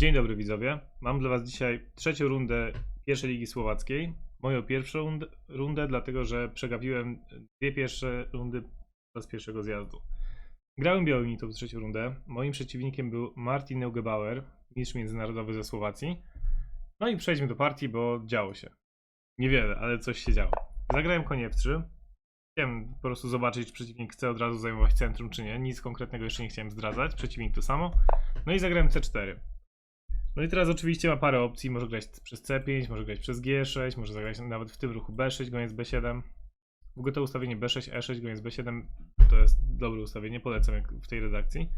Dzień dobry widzowie. Mam dla Was dzisiaj trzecią rundę pierwszej ligi słowackiej. Moją pierwszą rundę, dlatego że przegapiłem dwie pierwsze rundy z pierwszego zjazdu. Grałem białymi tą trzecią rundę. Moim przeciwnikiem był Martin Neugebauer, mistrz międzynarodowy ze Słowacji. No i przejdźmy do partii, bo działo się. Niewiele, ale coś się działo. Zagrałem konie F3. Chciałem po prostu zobaczyć, czy przeciwnik chce od razu zajmować centrum, czy nie. Nic konkretnego jeszcze nie chciałem zdradzać. Przeciwnik to samo. No i zagrałem C4. No i teraz oczywiście ma parę opcji. Może grać przez C5, może grać przez G6, może zagrać nawet w tym ruchu B6, goniec B7. W ogóle to ustawienie B6, E6, goniec B7 to jest dobre ustawienie, polecam jak w tej redakcji.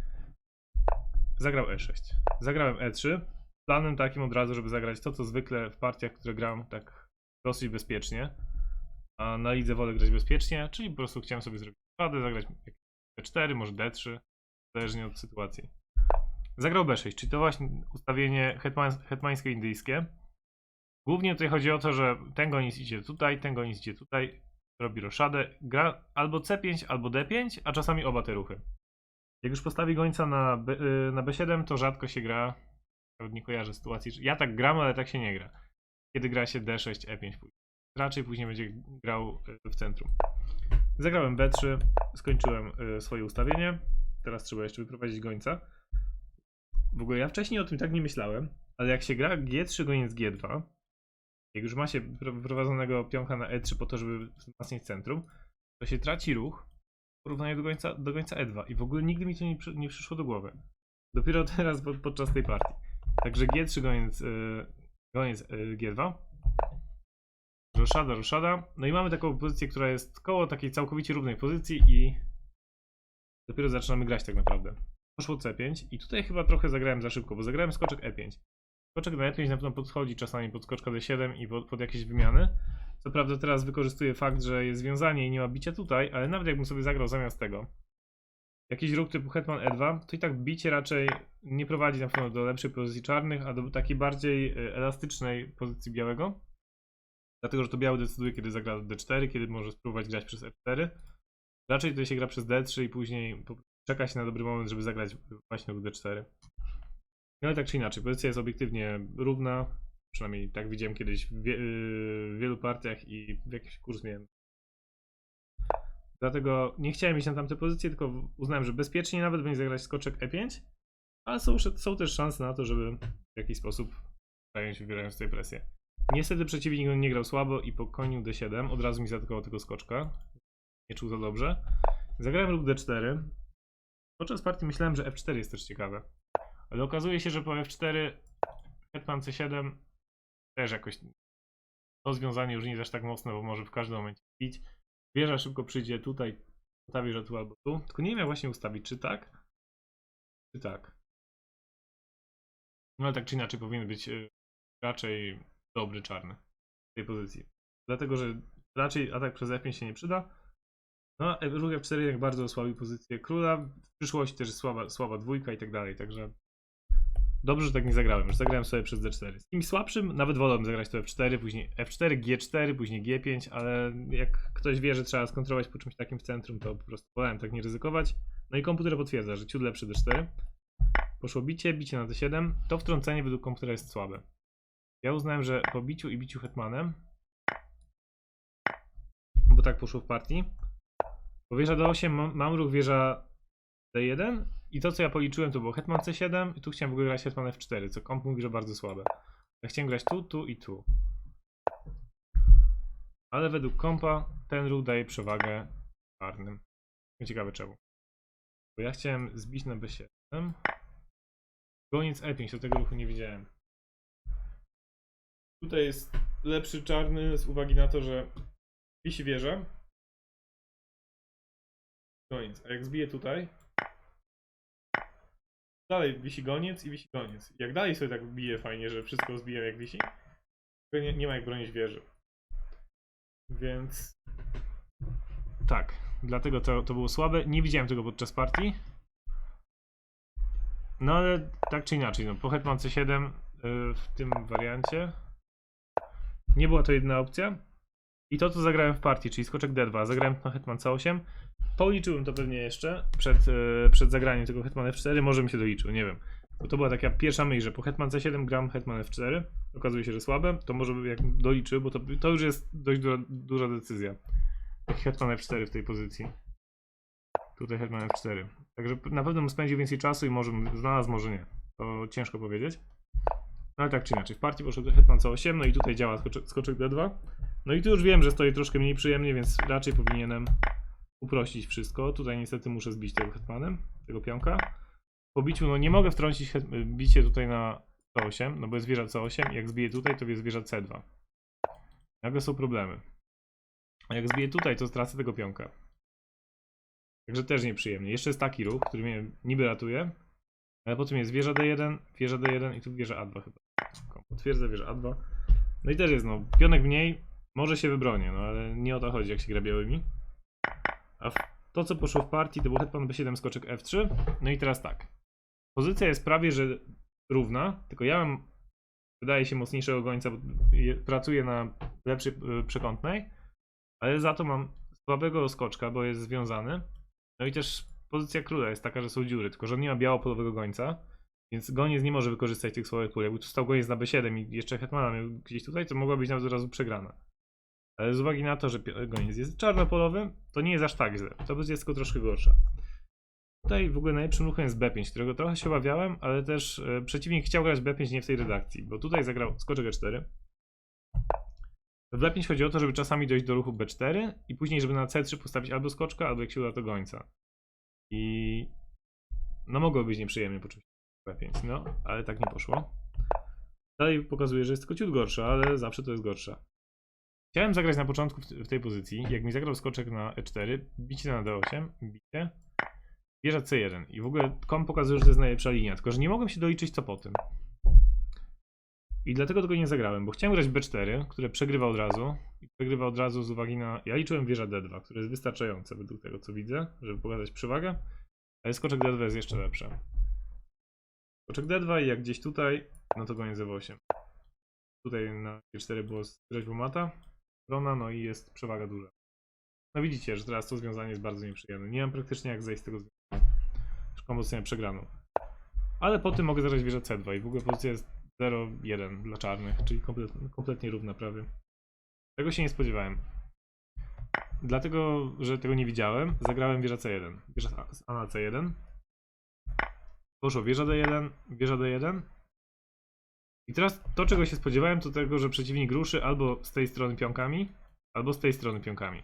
Zagrał E6. Zagrałem E3. Planem takim od razu, żeby zagrać to, co zwykle w partiach, które gram tak dosyć bezpiecznie. A na lidze wolę grać bezpiecznie, czyli po prostu chciałem sobie zrobić radę, zagrać D4, może D3, zależnie od sytuacji. Zagrał B6, czyli to właśnie ustawienie hetman, hetmańskie indyjskie. Głównie tutaj chodzi o to, że ten goniec idzie tutaj, ten goniec idzie tutaj, robi roszadę, gra albo C5, albo D5, a czasami oba te ruchy. Jak już postawi gońca na, B, y, na B7, to rzadko się gra, nawet nie kojarzę sytuacji, ja tak gram, ale tak się nie gra. Kiedy gra się D6, E5 później. Raczej później będzie grał y, w centrum. Zagrałem B3, skończyłem y, swoje ustawienie. Teraz trzeba jeszcze wyprowadzić gońca. W ogóle ja wcześniej o tym tak nie myślałem, ale jak się gra G3 goniec G2, jak już ma się pro- wyprowadzonego pionka na E3 po to, żeby wzmacniać centrum, to się traci ruch w porównaniu do gońca, do gońca E2 i w ogóle nigdy mi to nie, nie przyszło do głowy. Dopiero teraz pod, podczas tej partii. Także G3 goniec, yy, goniec yy, G2. Roszada, roszada. No i mamy taką pozycję, która jest koło takiej całkowicie równej pozycji i dopiero zaczynamy grać tak naprawdę. Poszło C5 i tutaj chyba trochę zagrałem za szybko, bo zagrałem skoczek E5. Skoczek na E5 na pewno podchodzi czasami pod skoczka D7 i pod, pod jakieś wymiany. Co prawda teraz wykorzystuję fakt, że jest związanie i nie ma bicia tutaj, ale nawet jakbym sobie zagrał zamiast tego jakiś ruch typu hetman E2, to i tak bicie raczej nie prowadzi na pewno do lepszej pozycji czarnych, a do takiej bardziej y, elastycznej pozycji białego. Dlatego, że to biały decyduje, kiedy zagra D4, kiedy może spróbować grać przez E4. Raczej tutaj się gra przez D3 i później czeka się na dobry moment, żeby zagrać właśnie ruch D4. No ale tak czy inaczej, pozycja jest obiektywnie równa. Przynajmniej tak widziałem kiedyś w, wie, yy, w wielu partiach i w jakiś kurs miałem. Dlatego nie chciałem iść na tamte pozycje, tylko uznałem, że bezpiecznie nawet będzie zagrać skoczek E5, ale są, są też szanse na to, żeby w jakiś sposób zająć wywierając tutaj presję. Niestety przeciwnik nie grał słabo i po koniu D7 od razu mi zaatakował tego skoczka. Nie czuł za dobrze. Zagrałem ruch D4. Podczas partii myślałem, że F4 jest też ciekawe. Ale okazuje się, że po F4 hetman C7 też jakoś rozwiązanie już nie jest aż tak mocne, bo może w każdym momencie bić. Wieża szybko przyjdzie tutaj, ta wieża tu albo tu. Tylko nie wiem właśnie ustawić, czy tak, czy tak. No ale tak czy inaczej powinien być y, raczej dobry czarny w tej pozycji. Dlatego, że raczej atak przez F5 się nie przyda. No ruch F4 jednak bardzo osłabił pozycję króla. W przyszłości też słaba, słaba dwójka i tak dalej, także dobrze, że tak nie zagrałem. Już zagrałem sobie przez D4. Z kimś słabszym nawet wolałbym zagrać to F4, później F4, G4, później G5, ale jak ktoś wie, że trzeba skontrolować po czymś takim w centrum, to po prostu wolałem tak nie ryzykować. No i komputer potwierdza, że ciut lepszy D4. Poszło bicie, bicie na D7. To wtrącenie według komputera jest słabe. Ja uznałem, że po biciu i biciu hetmanem, bo tak poszło w partii, bo wieża D8 mam, mam ruch wieża D1 i to co ja policzyłem to było hetman C7 i tu chciałem w ogóle grać hetman F4, co komp mówi, że bardzo słabe. Ja chciałem grać tu, tu i tu. Ale według kompa ten ruch daje przewagę czarnym. Ciekawe czemu. Bo ja chciałem zbić na B7. Goniec E5, to tego ruchu nie widziałem. Tutaj jest lepszy czarny z uwagi na to, że wisi wieża. Goniec. A jak zbiję tutaj, dalej wisi goniec i wisi goniec. Jak dalej sobie tak bije fajnie, że wszystko zbiję jak wisi, to nie, nie ma jak bronić wieży. Więc tak, dlatego to, to było słabe. Nie widziałem tego podczas partii. No ale tak czy inaczej, no, po Hetman C7 y, w tym wariancie nie była to jedna opcja. I to, co zagrałem w partii, czyli skoczek D2, zagrałem na Hetman C8. Policzyłem to pewnie jeszcze przed, y, przed zagraniem tego Hetman F4, może mi się doliczył, nie wiem. Bo to była taka pierwsza myśl, że po hetman c7 gram hetman f4. Okazuje się, że słabe. To może jak doliczył, bo to, to już jest dość duża, duża decyzja. Hetman f4 w tej pozycji. Tutaj hetman f4. Także na pewno spędził więcej czasu i może znalazł, może nie. To ciężko powiedzieć. No ale tak czy inaczej, w partii poszedł hetman c8, no i tutaj działa skoczek, skoczek d2. No i tu już wiem, że stoi troszkę mniej przyjemnie, więc raczej powinienem uprościć wszystko. Tutaj niestety muszę zbić tego hetmanem, tego pionka. Po biciu, no nie mogę wtrącić bicie tutaj na c8, no bo jest wieża c8 jak zbiję tutaj, to jest wieża c2. Nagle są problemy. A jak zbiję tutaj, to stracę tego pionka. Także też nieprzyjemnie. Jeszcze jest taki ruch, który mnie niby ratuje, ale potem jest wieża d1, wieża d1 i tu wieża a2 chyba. Potwierdzę wieża a2. No i też jest, no, pionek mniej, może się wybronię, no ale nie o to chodzi, jak się gra białymi. A to, co poszło w partii, to był hetman b7, skoczek f3. No i teraz tak. Pozycja jest prawie, że równa, tylko ja mam, wydaje się, mocniejszego gońca, bo pracuję na lepszej przekątnej, ale za to mam słabego skoczka, bo jest związany. No i też pozycja króla jest taka, że są dziury, tylko że on nie ma białopolowego gońca, więc goniec nie może wykorzystać tych słabych pól. Jakby tu stał goniec na b7 i jeszcze hetmana miał gdzieś tutaj, to mogła być nawet od razu przegrana. Ale z uwagi na to, że pio- goniec jest czarnopolowy, to nie jest aż tak źle. Pozycja jest tylko troszkę gorsza. Tutaj w ogóle najlepszym ruchem jest B5, którego trochę się obawiałem, ale też e, przeciwnik chciał grać B5 nie w tej redakcji, bo tutaj zagrał skoczek E4. W B5 chodzi o to, żeby czasami dojść do ruchu B4 i później, żeby na C3 postawić albo skoczka, albo jak się uda to gońca. I no mogło być nieprzyjemnie poczuć B5, no, ale tak nie poszło. Dalej pokazuje, że jest tylko ciut gorsza, ale zawsze to jest gorsza. Chciałem zagrać na początku w, tej pozycji. Jak mi zagrał skoczek na E4, bicie na D8, bicie, wieża C1. I w ogóle kom pokazuje, że to jest najlepsza linia, tylko że nie mogłem się doliczyć co po tym. I dlatego tego nie zagrałem, bo chciałem grać B4, które przegrywa od razu. I przegrywa od razu z uwagi na. Ja liczyłem wieża D2, które jest wystarczające według tego co widzę, żeby pokazać przewagę. Ale skoczek D2 jest jeszcze lepsze. Skoczek D2 i jak gdzieś tutaj, no to goniec E8. Tutaj na G4 było z mata strona, no i jest przewaga duża. No widzicie, że teraz to związanie jest bardzo nieprzyjemne. Nie mam praktycznie jak zejść z tego związania. Już kompozycję przegraną. Ale po tym mogę zagrać wieżę C2 i w ogóle pozycja jest 0-1 dla czarnych, czyli kompletnie, kompletnie równa prawie. Tego się nie spodziewałem. Dlatego, że tego nie widziałem, zagrałem wieża C1. Wieża A na C1. Poszło wieża D1, wieża D1. I teraz to, czego się spodziewałem, to tego, że przeciwnik ruszy albo z tej strony pionkami, albo z tej strony pionkami.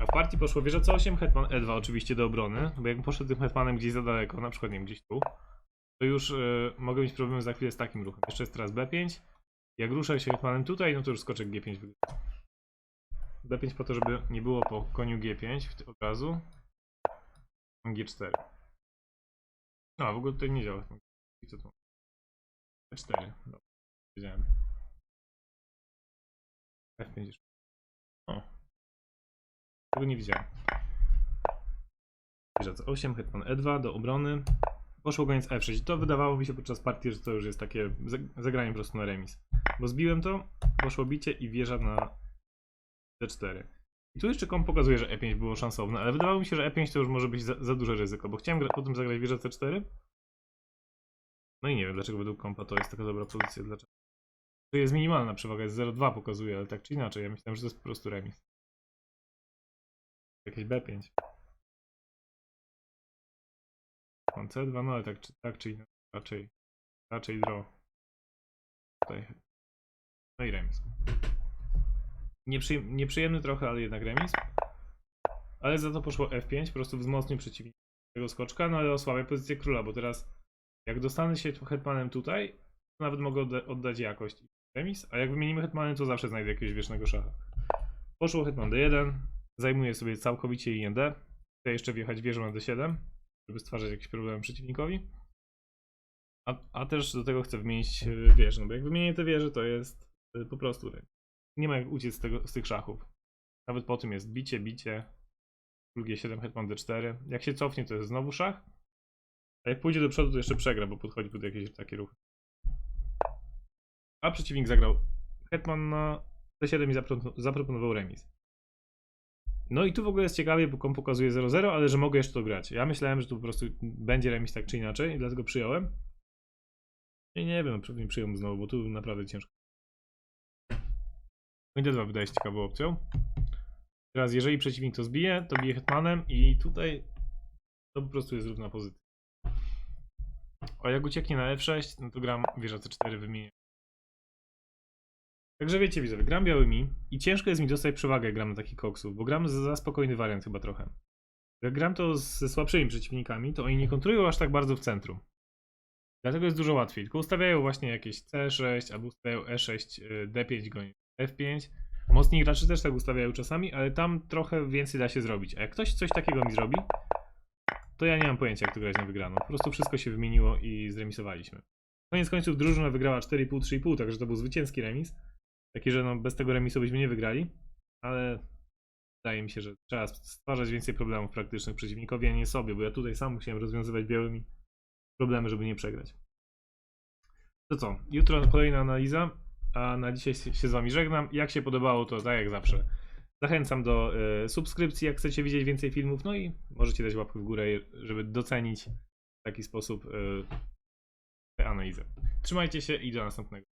A w partii poszło wieża C8, hetman E2 oczywiście do obrony, bo jak poszedł tym hetmanem gdzieś za daleko, na przykład nie wiem, gdzieś tu, to już y, mogę mieć problemy za chwilę z takim ruchem. Jeszcze jest teraz B5. Jak ruszę się hetmanem tutaj, no to już skoczek G5 wygrywa. B5 po to, żeby nie było po koniu G5 w- od razu. G4. No, a w ogóle tutaj nie działa. Co tu? E4. Dobra, wiedziałem. F5 już. O. Tego nie widziałem. Wieża C8, hetman E2 do obrony. Poszło goniec F6. To wydawało mi się podczas partii, że to już jest takie zag- zagranie po prostu na remis. Bo zbiłem to, poszło bicie i wieża na D4. I tu jeszcze kom pokazuje, że E5 było szansowne, ale wydawało mi się, że E5 to już może być za, za duże ryzyko, bo chciałem potem zagrać wieżę C4. No i nie wiem, dlaczego według kompa to jest taka dobra pozycja. Dlaczego? To jest minimalna przewaga, jest 0,2 pokazuje, ale tak czy inaczej, ja myślałem, że to jest po prostu remis. Jakieś B5. Mam C2, no ale tak, czy- tak czy inaczej, raczej, raczej draw. Tutaj. No i remis. Nieprzyjem, nieprzyjemny trochę, ale jednak remis. Ale za to poszło F5, po prostu wzmocnił przeciwnika tego skoczka, no ale osłabia pozycję króla, bo teraz jak dostanę się hetmanem tutaj, to nawet mogę odda- oddać jakość i remis, a jak wymienimy hetmanem, to zawsze znajdę jakiegoś wiecznego szacha. Poszło hetman D1, zajmuję sobie całkowicie IND, chcę jeszcze wjechać wieżą na D7, żeby stwarzać jakiś problem przeciwnikowi. A, a też do tego chcę wymienić e, wieżę, no bo jak wymienię te wieże, to jest e, po prostu. Nie ma jak uciec z, tego, z tych szachów. Nawet po tym jest bicie, bicie, drugie 7, hetman D4. Jak się cofnie, to jest znowu szach. A jak pójdzie do przodu, to jeszcze przegra, bo podchodzi pod jakieś takie ruchy. A przeciwnik zagrał hetman na D7 i zapro- zaproponował remis. No i tu w ogóle jest ciekawie, bo kom pokazuje 0-0, ale że mogę jeszcze to grać. Ja myślałem, że tu po prostu będzie remis tak czy inaczej i dlatego przyjąłem. I nie wiem, pewnie przyjąłem znowu, bo tu naprawdę ciężko. No i D2 wydaje się ciekawą opcją. Teraz jeżeli przeciwnik to zbije, to bije hetmanem i tutaj to po prostu jest równa pozycja. A jak ucieknie na F6, no to gram wieża C4 wymienię. Także wiecie widzowie, gram białymi i ciężko jest mi dostać przewagę jak gram na takich koksów, bo gram za spokojny wariant chyba trochę. Jak gram to ze słabszymi przeciwnikami, to oni nie kontrują aż tak bardzo w centrum. Dlatego jest dużo łatwiej. Tylko ustawiają właśnie jakieś C6 albo ustawiają E6, y, D5 goni F5. Mocni gracze też tak ustawiają czasami, ale tam trochę więcej da się zrobić. A jak ktoś coś takiego mi zrobi, to ja nie mam pojęcia jak to grać na wygraną. Po prostu wszystko się wymieniło i zremisowaliśmy. Koniec końców drużyna wygrała 4,5, 3,5, także to był zwycięski remis. Taki, że no bez tego remisu byśmy nie wygrali, ale wydaje mi się, że trzeba stwarzać więcej problemów praktycznych przeciwnikowi, a nie sobie, bo ja tutaj sam musiałem rozwiązywać białymi problemy, żeby nie przegrać. To co? Jutro kolejna analiza, a na dzisiaj się z wami żegnam. Jak się podobało, to tak jak zawsze. Zachęcam do e, subskrypcji, jak chcecie widzieć więcej filmów, no i możecie dać łapkę w górę, żeby docenić w taki sposób e, tę analizę. Trzymajcie się i do następnego.